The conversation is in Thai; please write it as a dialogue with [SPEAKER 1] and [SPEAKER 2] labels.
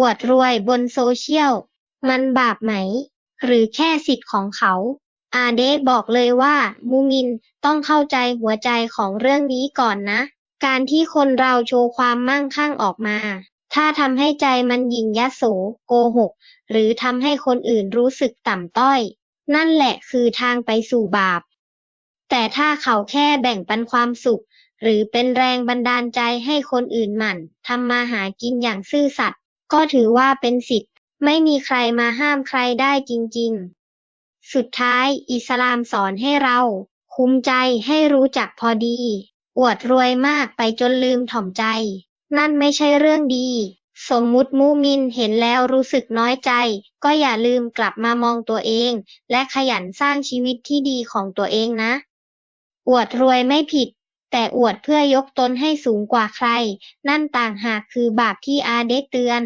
[SPEAKER 1] อวดรวยบนโซเชียล มันบาปไหม หรือแค่สิทธิ์ของเขา อาเดะบอกเลยว่า มูมินต้องเข้าใจหัวใจของเรื่องนี้ก่อนนะ การที่คนเราโชว์ความมั่งคั่งออกมา ถ้าทำให้ใจมันหยิ่งยโสโกหก หรือทำให้คนอื่นรู้สึกต่ำต้อย นั่นแหละคือทางไปสู่บาป แต่ถ้าเขาแค่แบ่งปันความสุขหรือเป็นแรงบันดาลใจให้คนอื่นหมั่นทำมาหากินอย่างซื่อสัตย์ ก็ถือว่าเป็นสิทธิ์ ไม่มีใครมาห้ามใครได้จริงๆ สุดท้ายอิสลามสอนให้เรา คุ้มใจให้รู้จักพอดี อวดรวยมากไปจนลืมถ่อมใจ นั่นไม่ใช่เรื่องดี สมมุติมุมินเห็นแล้วรู้สึกน้อยใจ ก็อย่าลืมกลับมามองตัวเอง และขยันสร้างชีวิตที่ดีของตัวเองนะ อวดรวยไม่ผิด แต่อวดเพื่อยกตนให้สูงกว่าใคร นั่นต่างหากคือบาปที่อาเดะเตือน